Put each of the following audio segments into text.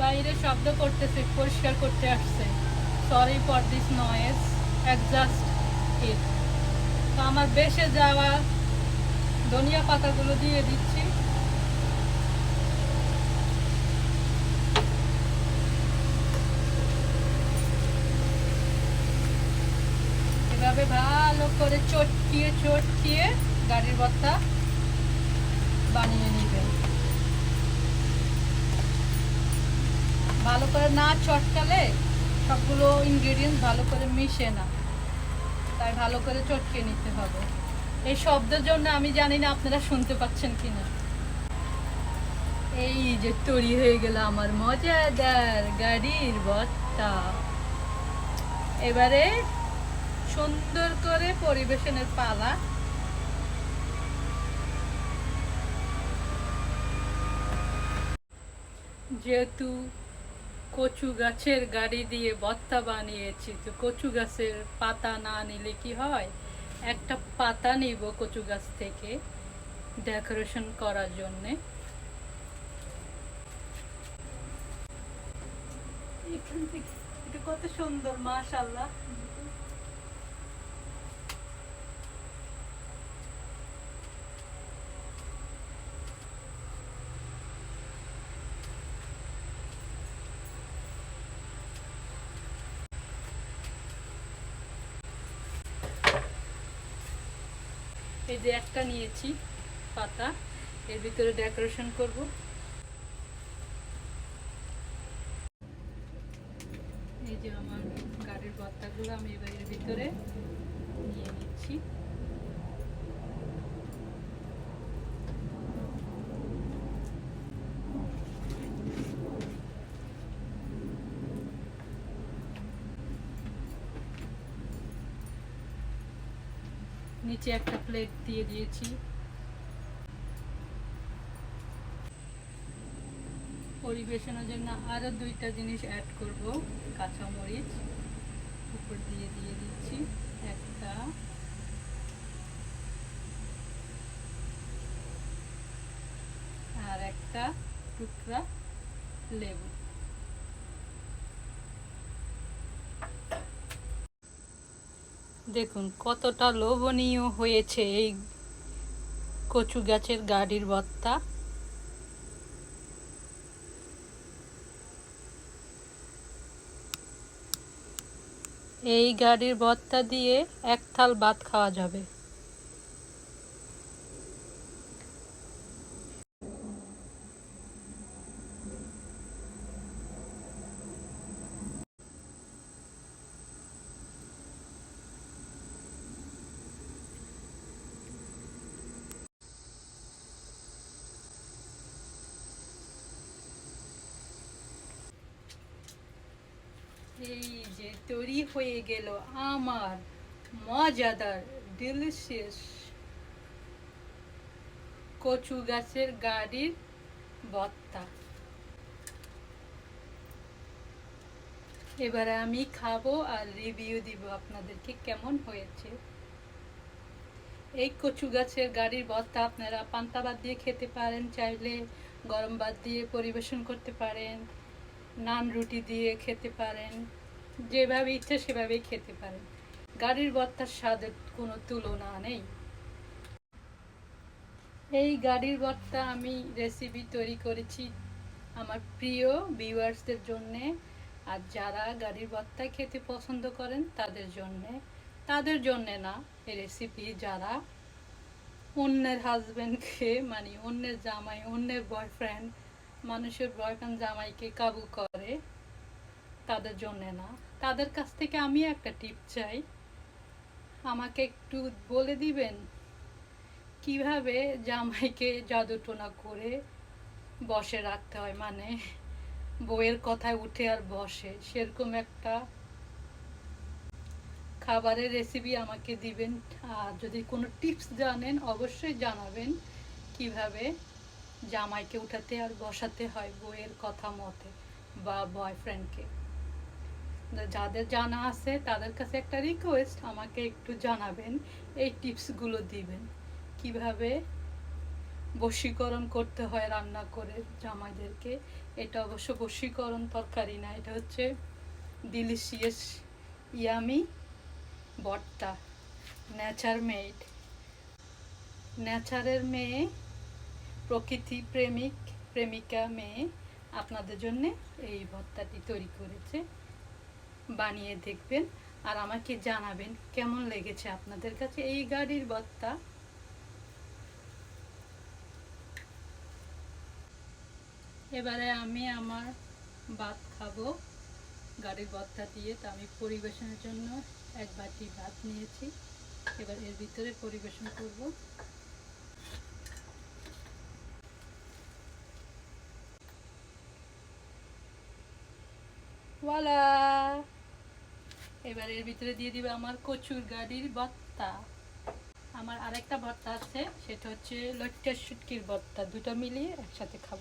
বাইরে শব্দ করতেছে, পরিষ্কার করতে আসছে। Sorry for this noise adjust it তো আমার বেশে যাওয়া ধনিয়া পাতাগুলো দিয়ে দিচ্ছি। এভাবে ভালো করে চটকিয়ে চটকিয়ে গাড়ির ভর্তা বানিয়ে নেবেন ভালো করে না চটকালে সবগুলো ইনগ্রেডিয়েন্টস ভালো করে মিশে না। তাই ভালো করে চটকে নিতে হবে। এই শব্দের জন্য আমি জানি না আপনারা শুনতে পাচ্ছেন কিনা। এই যে তৈরি হয়ে গেল আমার মজাদার গাড়ির ভর্তা এবারে সুন্দর করে পরিবেশনের পালা। যেহেতু কচু গাছের গাড়ি দিয়ে বত্তা বানিয়েছি। তো কচু গাছের পাতা না নিলে কি হয়? একটা পাতা নিব কচু গাছ থেকে ডেকোরেশন করার জন্যে। এখান থেকে এটা কত সুন্দর মাশাল্লাহ এই যে একটা নিয়েছি পাতা, এর ভিতরে ডেকোরেশন করব। এই যে আমার গাড়ির পাতাগুলো আমি এবার এর ভিতরে নিয়ে নিচ্ছি। নিচে একটা প্লেট দিয়ে দিয়েছি। পরিবেশনের জন্য আরও দুইটা জিনিস অ্যাড করব। কাঁচামরিচ, উপর দিয়ে দিয়ে দিচ্ছি একটা। আর একটা টুকরা লেবু। দেখুন, কতটা লোভনীয় হয়েছে এই কচু গাছের গাড়ির ভর্তা এই গাড়ির ভর্তা দিয়ে এক থাল ভাত খাওয়া যাবে। এই যে তৈরি হয়ে গেল আমার মজাদার ডিলিশিয়াস কচু গাছের গাড়ির আমি খাব আর রিভিউ দিব আপনাদেরকে কেমন হয়েছে। এই কচু গাছের গাড়ির ভর্তা আপনারা পান্তা ভাত দিয়ে খেতে পারেন, চাইলে গরম ভাত দিয়ে পরিবেশন করতে পারেন। নান রুটি দিয়ে খেতে পারেন, যেভাবে ইচ্ছে সেভাবেই খেতে পারেন। গাড়ির ভর্তার স্বাদের কোনো তুলনা নেই। এই গাড়ির ভর্তা আমি রেসিপি তৈরি করেছি আমার প্রিয় ভিউয়ার্সদের জন্যে। আর যারা গাড়ির ভর্তা খেতে পছন্দ করেন, তাদের জন্যে। তাদের জন্যে না এই রেসিপি যারা অন্যের হাজব্যান্ডকে মানে অন্যের জামাই, অন্যের বয়ফ্রেন্ড মানুষের বয়ফ্রেন্ড জামাইকে কাবু করে, তাদের জন্যে না। তাদের কাছ থেকে আমি একটা টিপ চাই। আমাকে একটু বলে দিবেন কীভাবে জামাইকে জাদুটোনা করে বসে রাখতে হয়? মানে বইয়ের কথায় উঠে আর বসে। সেরকম একটা খাবারের রেসিপি আমাকে দিবেন। আর যদি কোনো টিপস জানেন, অবশ্যই জানাবেন কীভাবে জামাইকে উঠাতে আর বসাতে হয় বইয়ের কথা মতে বা বয়ফ্রেন্ডকে যাদের জানা আছে তাদের কাছে একটা রিকোয়েস্ট আমাকে একটু জানাবেন, এই টিপসগুলো দিবেন। কীভাবে বশীকরণ করতে হয় রান্না করে জামাইদেরকে? এটা অবশ্য বশীকরণ তরকারি না, এটা হচ্ছে ডিলিশিয়াস ইয়ামি বট্টা নেচার মেড নেচারের মেয়ে প্রকৃতি প্রেমিক, প্রেমিকা মেয়ে আপনাদের জন্য এই ভর্তাটি তৈরি করেছে। বানিয়ে দেখবেন আর আমাকে জানাবেন কেমন লেগেছে আপনাদের কাছে এই গাড়ির ভর্তা এবারে আমি আমার ভাত খাব। গাড়ির ভর্তা দিয়ে তো আমি পরিবেশনের জন্য এক বাটি ভাত নিয়েছি। এবার এর ভিতরে পরিবেশন করব। ওয়ালা এবার এর ভিতরে দিয়ে দিবে আমার কচুর গাড়ির ভর্তা। আমার আরেকটা ভর্তা আছে, সেটা হচ্ছে লট্টার শুটকির ভর্তা। দুটো মিলিয়ে একসাথে খাব।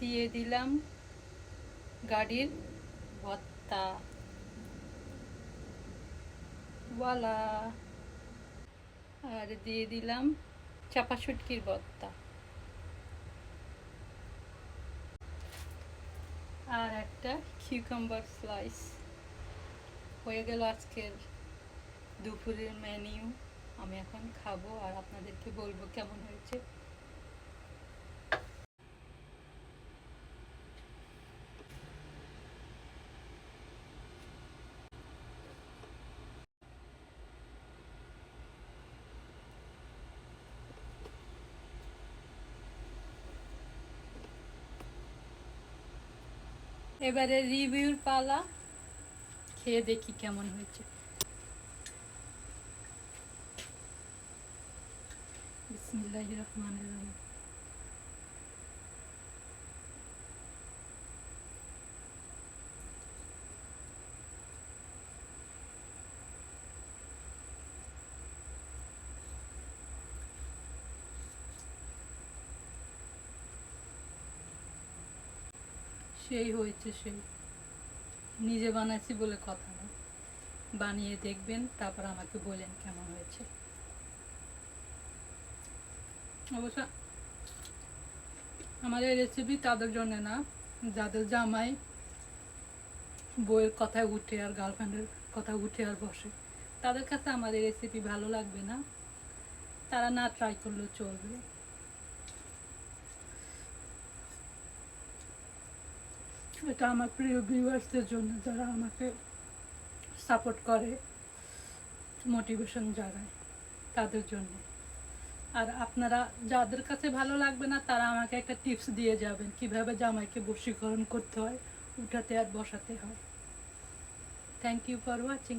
দিয়ে দিলাম গাড়ির ভর্তা। ওয়ালা আর দিয়ে দিলাম চাপা শুটকির ভর্তা। আর একটা কিউকাম্বার স্লাইস হয়ে গেল আজকের দুপুরের মেনিউ আমি এখন খাব আর আপনাদেরকে বলব কেমন হয়েছে। এবারে রিভিউর পালা। খেয়ে দেখি কেমন হয়েছে। বিসমিল্লাহির রহমানির রহিম। সেই হয়েছে সেই। নিজে বানাইছি বলে কথা না। বানিয়ে দেখবেন, তারপর আমাকে বলেন কেমন হয়েছে। অবশ্য আমাদের রেসিপি তাদের জন্য না, যাদের জামাই বইয়ের কথায় উঠে আর গার্লফ্রেন্ডের কথা উঠে আর বসে, তাদের কাছে আমাদের রেসিপি ভালো লাগবে না। তারা না ট্রাই করলেও চলবে। এটা আমার প্রিয় ভিউয়ার্সদের জন্য যারা আমাকে সাপোর্ট করে মোটিভেশন জানায় তাদের জন্য। আর আপনারা যাদের কাছে ভালো লাগবে না, তারা আমাকে একটা টিপস দিয়ে যাবেন, কীভাবে জামাইকে বশীকরণ করতে হয়, উঠাতে আর বসাতে হয়। Thank you for watching